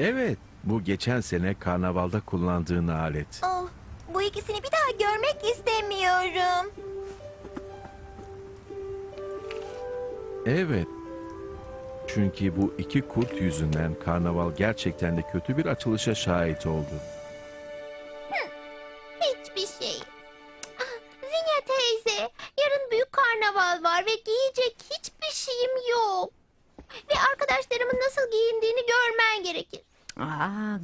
Evet, bu geçen sene karnavalda kullandığın alet. Oh, bu ikisini bir daha görmek istemiyorum. Evet. Çünkü bu iki kurt yüzünden karnaval gerçekten de kötü bir açılışa şahit oldu. Hiçbir şey. Ah, Zinya teyze, yarın büyük karnaval var ve giyecek hiçbir şeyim yok. Ve arkadaşlarımın nasıl giyindiğini görmen gerekir. Aa,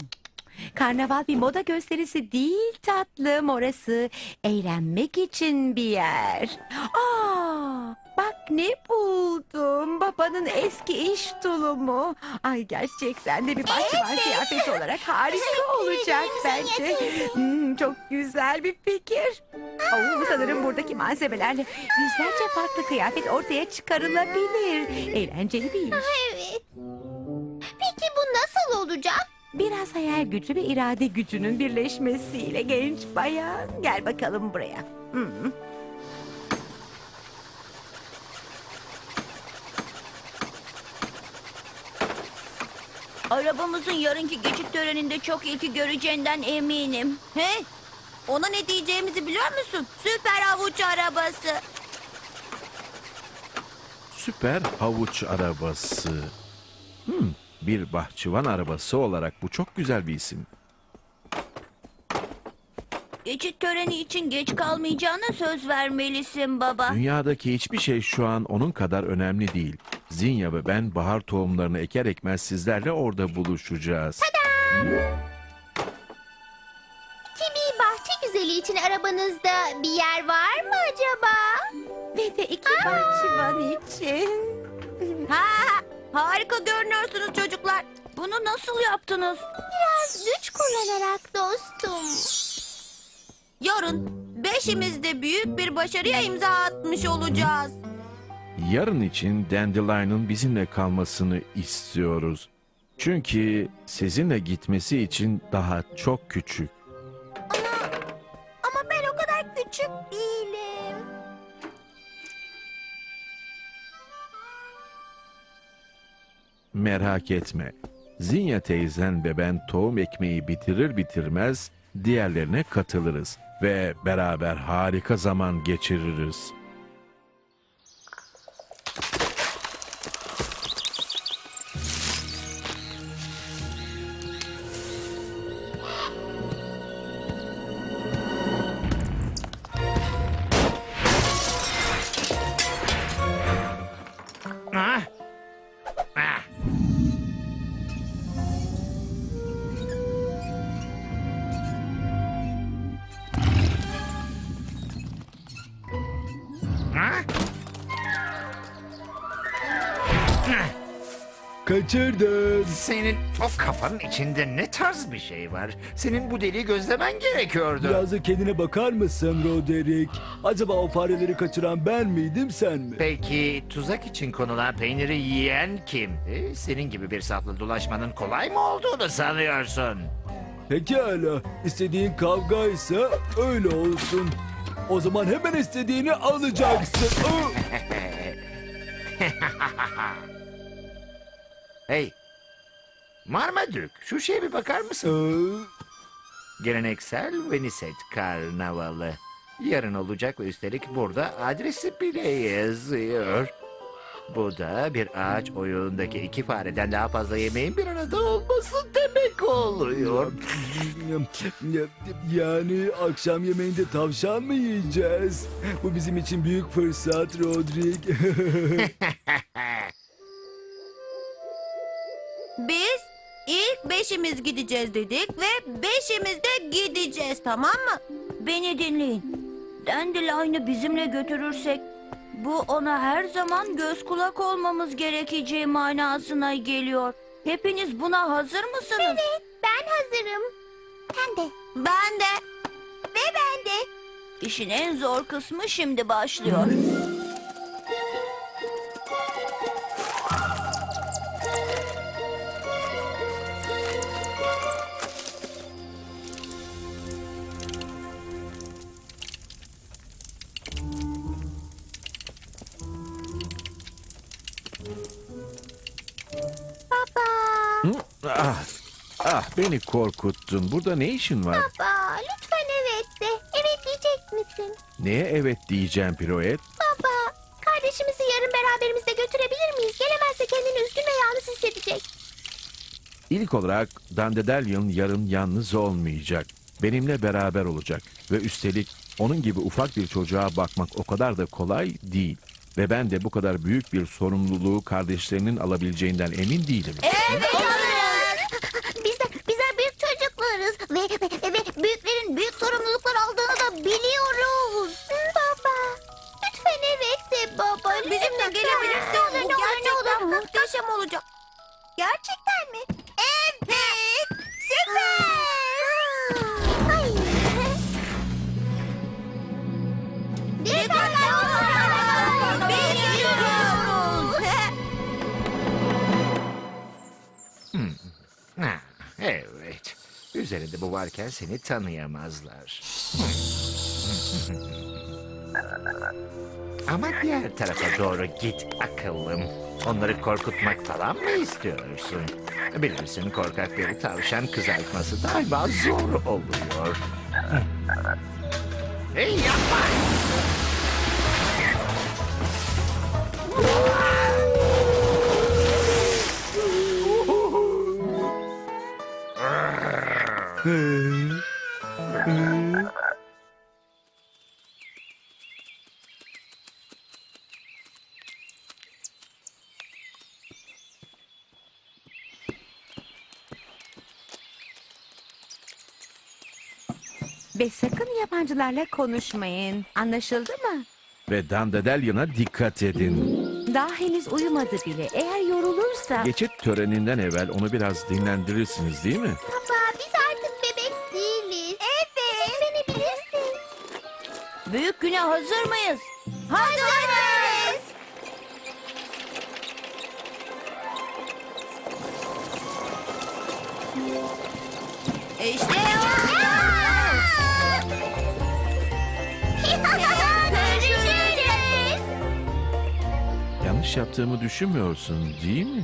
karnaval bir moda gösterisi değil tatlım orası. Eğlenmek için bir yer. Aa, bak ne buldum. Babanın eski iş tulumu. Ay gerçekten de bir bahçıvan kıyafeti olarak harika Teşekkür olacak ederim bence. Teyze. Hmm, çok güzel bir fikir. Oo, sanırım buradaki malzemelerle yüzlerce farklı kıyafet ortaya çıkarılabilir. Eğlenceli bir iş. Evet. Nasıl olacak? Biraz hayal gücü ve irade gücünün birleşmesiyle genç bayan. Gel bakalım buraya. Hmm. Arabamızın yarınki geçit töreninde çok ilgi göreceğinden eminim. He? Ona ne diyeceğimizi biliyor musun? Süper havuç arabası. Süper havuç arabası. Hmm, bir bahçıvan arabası olarak bu çok güzel bir isim. Geçit töreni için geç kalmayacağına söz vermelisin baba. Dünyadaki hiçbir şey şu an onun kadar önemli değil. Zinya ve ben bahar tohumlarını eker ekmez sizlerle orada buluşacağız. Kimi bahçe güzeli için arabanızda bir yer var mı acaba? Ve de iki bahçıvan için. Ha, harika görünüyorsunuz çocuklar. Bunu nasıl yaptınız? Biraz güç kullanarak dostum. Yarın beşimiz de büyük bir başarıya imza atmış olacağız. Yarın için Dandelion'ın bizimle kalmasını istiyoruz. Çünkü sizinle gitmesi için daha çok küçük. Merak etme. Zinya teyzen ve ben tohum ekmeği bitirir bitirmez diğerlerine katılırız ve beraber harika zaman geçiririz. Kaçırdın. Senin o kafanın içinde ne tarz bir şey var? Senin bu deliği gözlemen gerekiyordu. Biraz da kendine bakar mısın Roderick? Acaba o fareleri kaçıran ben miydim sen mi? Peki tuzak için konulan peyniri yiyen kimdi? Senin gibi bir sapla dolaşmanın kolay mı olduğunu sanıyorsun? Pekala. İstediğin kavgaysa öyle olsun. O zaman hemen istediğini alacaksın. Hey! Marmaduke, şu şeye bir bakar mısın? Aa, Geleneksel Veniset Karnavalı. Yarın olacak ve üstelik burada adresi bile yazıyor. Bu da bir ağaç oyunundaki iki fareden daha fazla yemeğin bir arada olması demek oluyor. Yani akşam yemeğinde tavşan mı yiyeceğiz? Bu bizim için büyük fırsat Roderick. Biz ilk beşimiz gideceğiz dedik ve beşimiz de gideceğiz tamam mı? Beni dinleyin. Dandelion'u bizimle götürürsek bu ona her zaman göz kulak olmamız gerekeceği manasına geliyor. Hepiniz buna hazır mısınız? Evet, ben hazırım. Ben de. Ben de. Ve ben de. İşin en zor kısmı şimdi başlıyor. Ah, ah beni korkuttun. Burada ne işin var? Baba lütfen evet de. Evet diyecek misin? Neye evet diyeceğim piroet? Baba kardeşimizi yarın beraberimizde götürebilir miyiz? Gelemezse kendini üzgün ve yalnız hissedecek. İlk olarak Dandelion yarın yalnız olmayacak. Benimle beraber olacak. Ve üstelik onun gibi ufak bir çocuğa bakmak o kadar da kolay değil. Ve ben de bu kadar büyük bir sorumluluğu kardeşlerinin alabileceğinden emin değilim. Biz de bizler büyük çocuklarız ve, ve, büyüklerin büyük sorumluluklar aldığını da biliyoruz. Baba lütfen evet de baba. Bizimle gelebilirsin. Bu gerçekten muhteşem olacak. Gerçekten mi? Üzerinde bu varken seni tanıyamazlar. Ama diğer tarafa doğru git akıllım. Onları korkutmak falan mı istiyorsun? Bilirsin korkak bir tavşan kızartması daima zor oluyor. Hey yapma! Ve sakın yabancılarla konuşmayın. Anlaşıldı mı? Ve Dandelion'a dikkat edin. Daha henüz uyumadı bile. Eğer yorulursa... Geçit töreninden evvel onu biraz dinlendirirsiniz değil mi? Baba Büyük güne hazır mıyız? Hazırız. İşte. Görüşürüz. Yanlış yaptığımı düşünmüyorsun değil mi?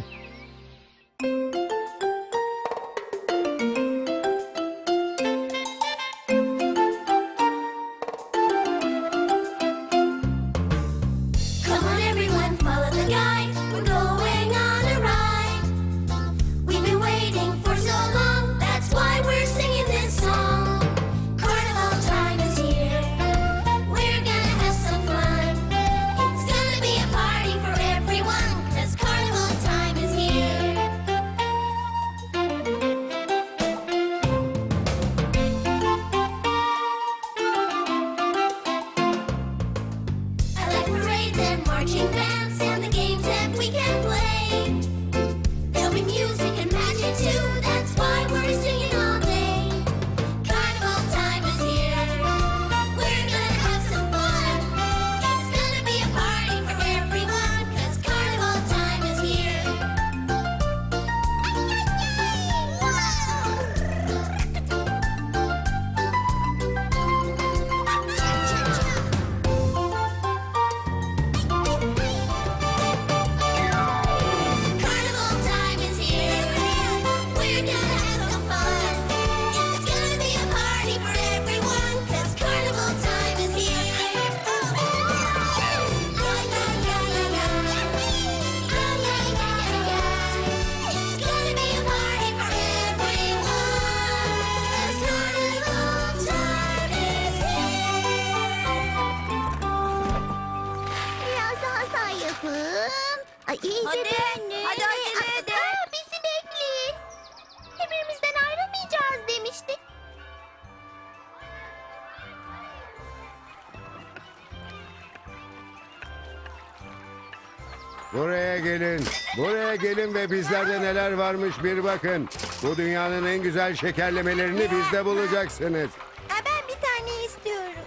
Buraya gelin. Buraya gelin ve bizlerde neler varmış bir bakın. Bu dünyanın en güzel şekerlemelerini bizde bulacaksınız. Ben bir tane istiyorum.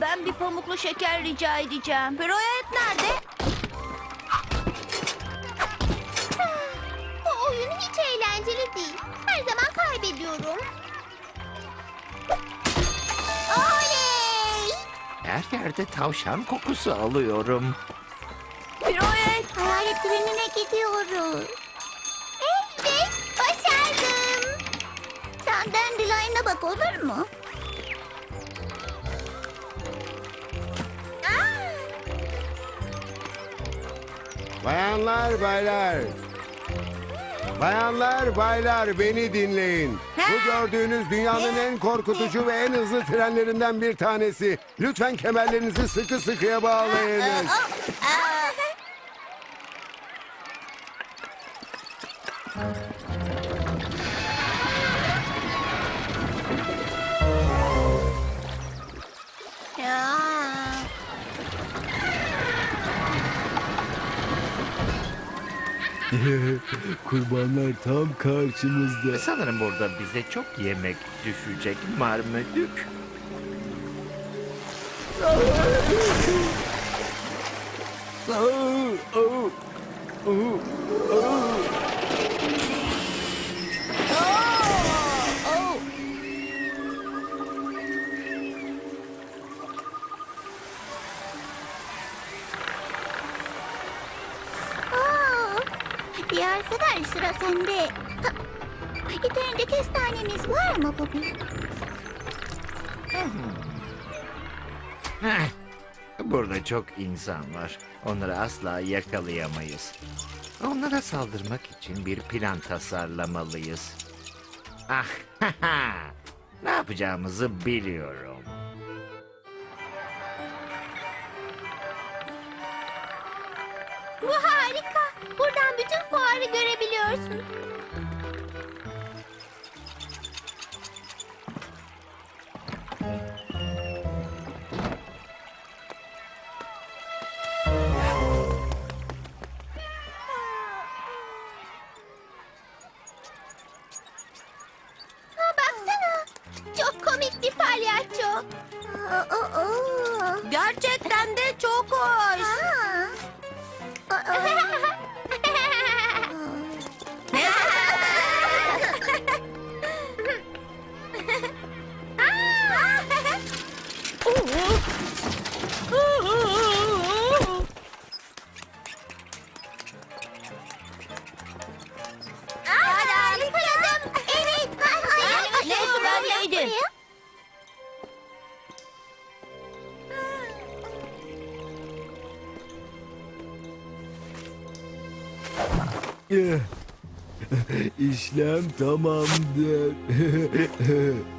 Ben bir pamuklu şeker rica edeceğim. Piroyet nerede? Bu oyun hiç eğlenceli değil. Her zaman kaybediyorum. Oley! Her yerde tavşan kokusu alıyorum. Bayanlar baylar. Bayanlar baylar beni dinleyin. Bu gördüğünüz dünyanın en korkutucu ve en hızlı trenlerinden bir tanesi. Lütfen kemerlerinizi sıkı sıkıya bağlayınız. Kurbanlar tam karşımızda. Sanırım burada bize çok yemek düşecek Marmaduke. Au, au, au, çok insan var. Onları asla yakalayamayız. Onlara saldırmak için bir plan tasarlamalıyız. Ah, ne yapacağımızı biliyorum. Bu harika. Buradan bütün fuarı görebiliyorsun. İşlem tamamdır.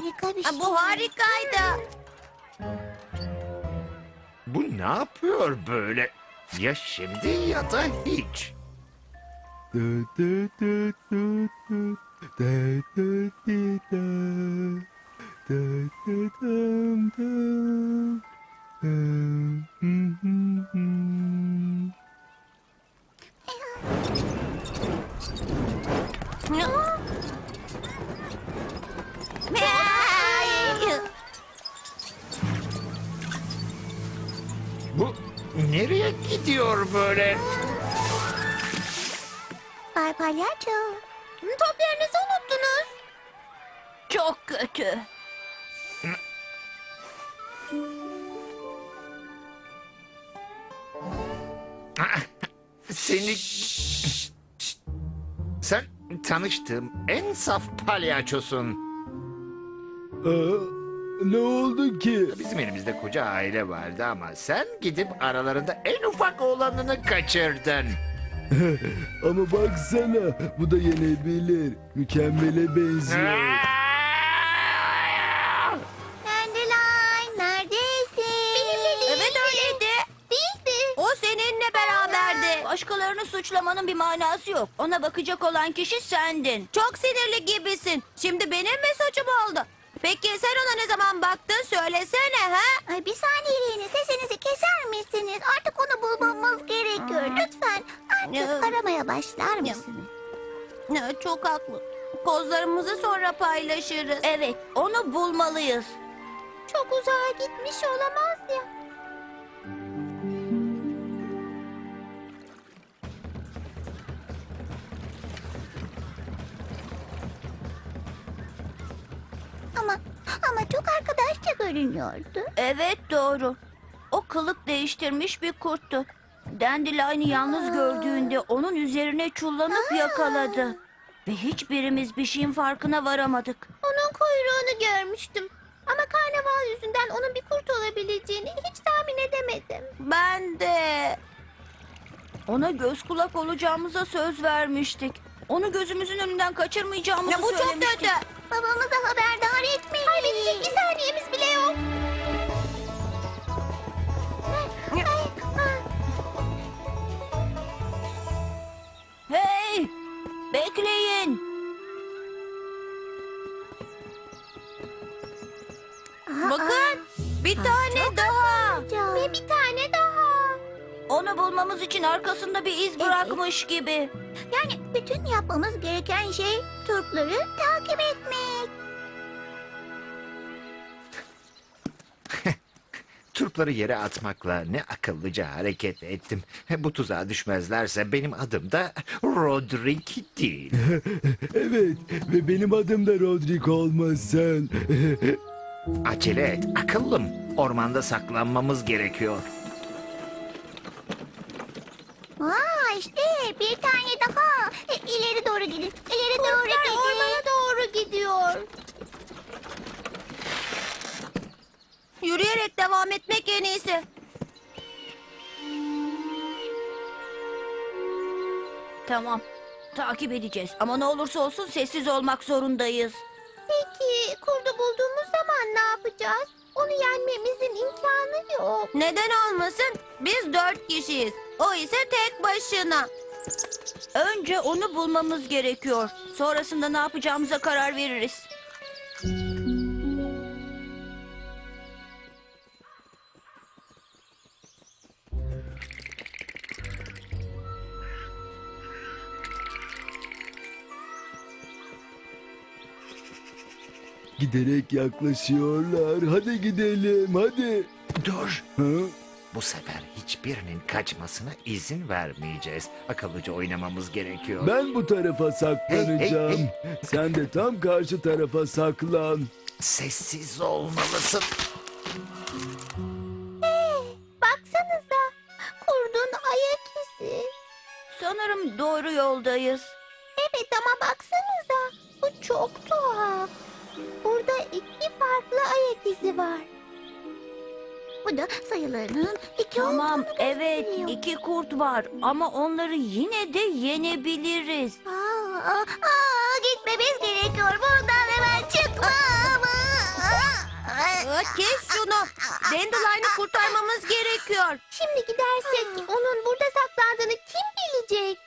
harika bir şey. Bu harikaydı. Bu ne yapıyor böyle? Ya şimdi ya da hiç. Dım. Bu nereye gidiyor böyle? Bay palyaço. Toplarınızı unuttunuz. Çok kötü. Seni... Sen tanıştığım en saf palyaçosun. Aa, ne oldu ki? Bizim elimizde koca aile vardı ama sen gidip aralarında en ufak olanını kaçırdın. Ama baksana bu da yenebilir. Mükemmele benziyor. Başkalarını suçlamanın bir manası yok. Ona bakacak olan kişi sendin. Çok sinirli gibisin. Şimdi benim mi suçum oldu? Peki sen ona ne zaman baktın söylesene ha? Ay bir saniyeliğine sesinizi keser misiniz? Artık onu bulmamız gerekiyor. Lütfen Ya. artık aramaya başlar mısınız? Ne, Çok haklı. Kozlarımızı sonra paylaşırız. Evet, onu bulmalıyız. Çok uzağa gitmiş olamaz ya. Ama çok arkadaşça görünüyordu. Evet doğru. O kılık değiştirmiş bir kurttu. Dandelion'u yalnız gördüğünde onun üzerine çullanıp yakaladı. Ve hiçbirimiz bir şeyin farkına varamadık. Onun kuyruğunu görmüştüm. Ama karnaval yüzünden onun bir kurt olabileceğini hiç tahmin edemedim. Ben de. Ona göz kulak olacağımıza söz vermiştik. Onu gözümüzün önünden kaçırmayacağımızı Ya bu çok söylemiştik. kötü. Babamıza haberdar etmeliyiz. Kaybedecek bir saniyemiz bile yok. Hey! Bekleyin. Bakın bir tane daha. Onu bulmamız için arkasında bir iz bırakmış gibi. Yani bütün yapmamız gereken şey turpları takip etmek. Turpları yere atmakla ne akıllıca hareket ettim. Bu tuzağa düşmezlerse benim adım da Rodrik değil. Evet ve benim adım da Rodrik olmasın. Acele et akıllım. Ormanda saklanmamız gerekiyor. Aa işte bir tane daha. E, İleri doğru gidin. İleri doğru gidin. ormana doğru gidiyor. Yürüyerek devam etmek en iyisi. Tamam. Takip edeceğiz ama ne olursa olsun sessiz olmak zorundayız. Peki kurdu bulduğumuz zaman ne yapacağız? Onu yenmemizin imkanı yok. Neden olmasın? Biz dört kişiyiz. O ise tek başına. Önce onu bulmamız gerekiyor. Sonrasında ne yapacağımıza karar veririz. Giderek yaklaşıyorlar. Hadi gidelim hadi. Dur. Ha? Bu sefer hiçbirinin kaçmasına izin vermeyeceğiz. Akıllıca oynamamız gerekiyor. Ben bu tarafa saklanacağım. Hey, Sen de tam karşı tarafa saklan. Sessiz olmalısın. Baksanıza. Kurdun ayak izi. Sanırım doğru yoldayız. Evet ama baksanıza. Bu çok tuhaf. Burada iki farklı ayak izi var. Bu da sayılarının iki Tamam olduğunu evet gösteriyor. iki kurt var ama onları yine de yenebiliriz. Aa, aa, aa, gitmemiz gerekiyor. Buradan hemen çıkmamız. Aa, Kes şunu. Dandelion'u kurtarmamız gerekiyor. Şimdi gidersek onun burada saklandığını kim bilecek?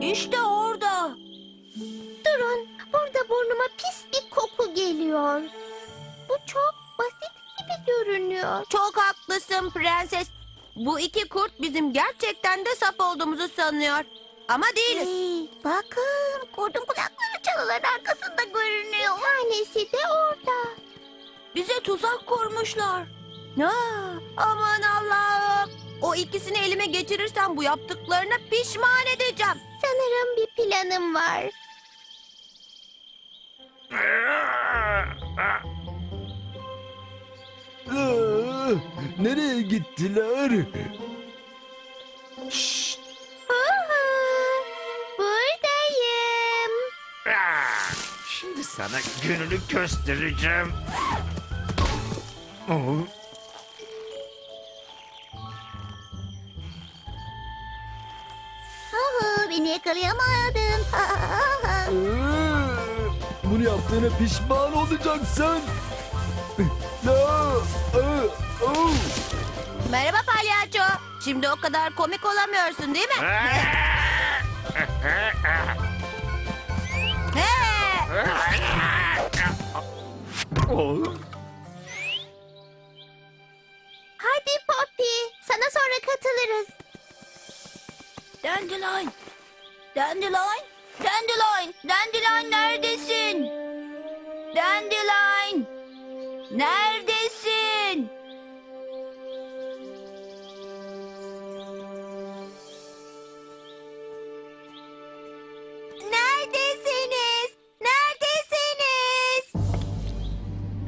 İşte orada. Burnuma pis bir koku geliyor. Bu çok basit gibi görünüyor. Çok haklısın prenses. Bu iki kurt bizim gerçekten de saf olduğumuzu sanıyor. Ama değiliz. Hey, bakın, kurdun kulakları çalıların arkasında görünüyor. Bir tanesi de orada. Bize tuzak kurmuşlar. Ya, aman Allah'ım. O ikisini elime geçirirsem bu yaptıklarına pişman edeceğim. Sanırım bir planım var. Aa, nereye gittiler? Buradayım. Şimdi sana gününü göstereceğim. Oh, Huhu, beni yakalayamadın. Aa, Bunu yaptığına pişman olacaksın. Merhaba palyaço. Şimdi o kadar komik olamıyorsun değil mi? He! Hadi Poppy, sana sonra katılırız. Dandelion. Dandelion. Dandelion. Dandelion neredesin? Dandelion. Neredesin? Neredesiniz? Neredesiniz?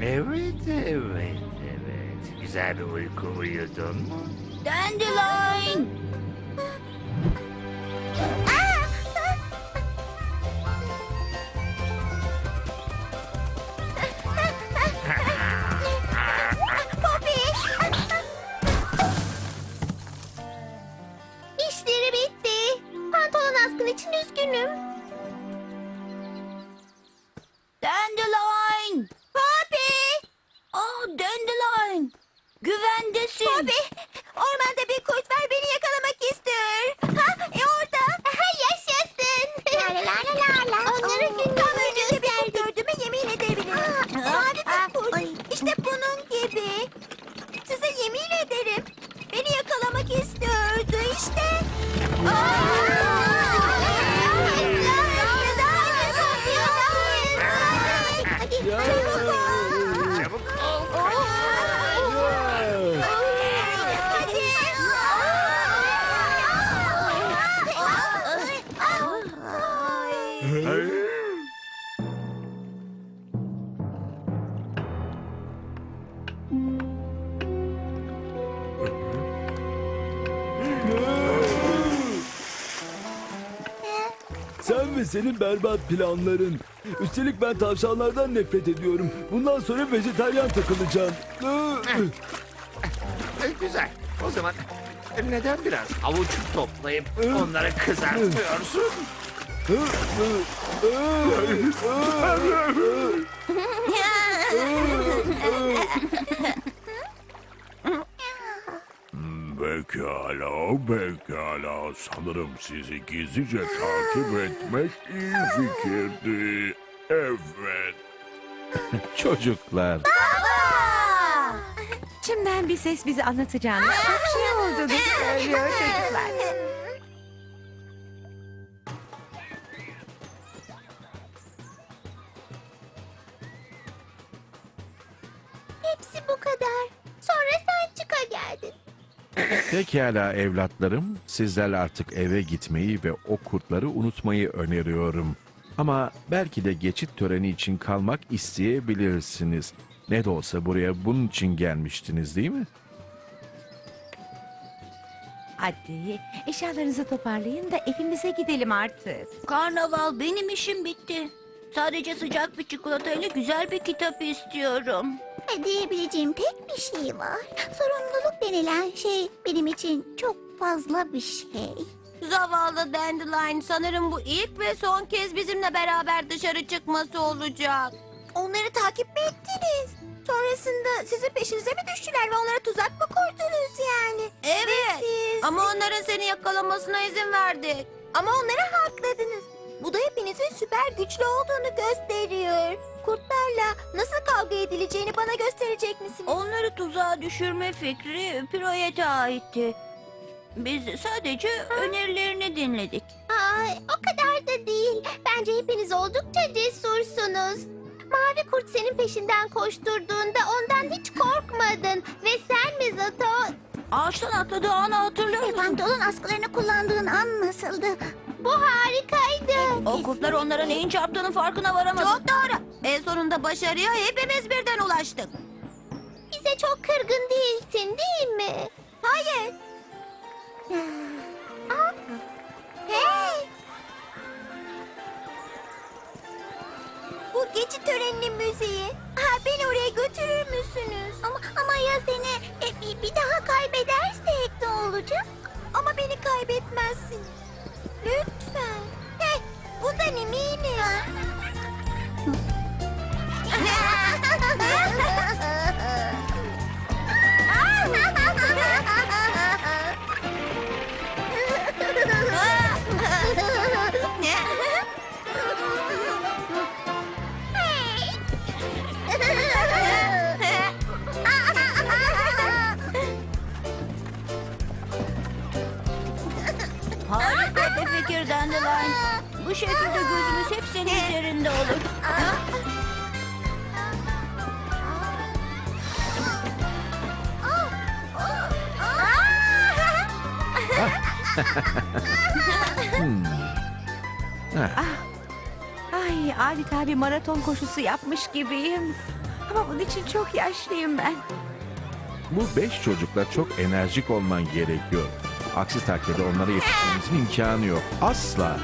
Evet, evet, evet. Güzel bir uyku uyudun mu? Dandelion. Dandelion. Güvendesin. Poppy. Ormanda bir kurt var beni yakalamak istiyor. Ha, e orada. Aha, yaşasın. La la la la la. Onları bir kurt gördüğüme yemin edebilirim. Mavi bir kurt. İşte bunun gibi. Size yemin ederim. Beni yakalamak istiyordu işte. Hadi Ve senin berbat planların. Üstelik ben tavşanlardan nefret ediyorum. Bundan sonra vejetaryen takılacağım. E, Güzel. O zaman neden biraz havuç toplayıp onları kızartmıyorsun? Pekala, pekala. Sanırım sizi gizlice takip etmek iyi fikirdi. Evet. Çocuklar. İçimden bir ses bizi anlatacağınız çok şey olduğunu söylüyor çocuklar. hepsi bu kadar. Sonra sen çıka geldin. Pekala evlatlarım, sizlerle artık eve gitmeyi ve o kurtları unutmayı öneriyorum. Ama belki de geçit töreni için kalmak isteyebilirsiniz. Ne de olsa buraya bunun için gelmiştiniz değil mi? Hadi eşyalarınızı toparlayın da evimize gidelim artık. Karnaval benim işim bitti. Sadece sıcak bir çikolatayla güzel bir kitap istiyorum. Diyebileceğim tek bir şey var. Sorumluluk denilen şey benim için çok fazla bir şey. Zavallı Dandelion sanırım bu ilk ve son kez bizimle beraber dışarı çıkması olacak. Onları takip mi ettiniz? Sonrasında sizin peşinize mi düştüler ve onlara tuzak mı kurdunuz yani? Evet siz- ama onların seni yakalamasına izin verdik. Ama onları hakladınız. Bu da hepinizin süper güçlü olduğunu gösteriyor. Kurtlarla nasıl kavga edileceğini bana gösterecek misiniz? Onları tuzağa düşürme fikri Piroyet'e aitti. Biz sadece önerilerini dinledik. Ay, o kadar da değil. Bence hepiniz oldukça cesursunuz. Mavi kurt senin peşinden koşturduğunda ondan hiç korkmadın. Ve sen mi Zato? Ağaçtan atladığı anı hatırlıyor musun? Pantolon askılarını kullandığın an nasıldı? Bu harikaydı. O kurtlar onlara neyin çarptığının farkına varamadı. Çok doğru. En sonunda başarıya hepimiz birden ulaştık. Bize çok kırgın değilsin değil mi? Hayır. Aa, Hey! Bu geçit töreninin müziği. Ha, beni oraya götürür müsünüz? Ama ama ya seni e, bir, bir daha kaybedersek ne olacak? Ama beni kaybetmezsiniz. Lütfen. Hey, bundan eminim. fikir Dandelion. Bu şekilde gözümüz hep senin üzerinde olur. Ay adeta bir maraton koşusu yapmış gibiyim. Ama bunun için çok yaşlıyım ben. Bu beş çocukla çok enerjik olman gerekiyor. Aksi takdirde onlara yetişmemizin imkanı yok. Asla.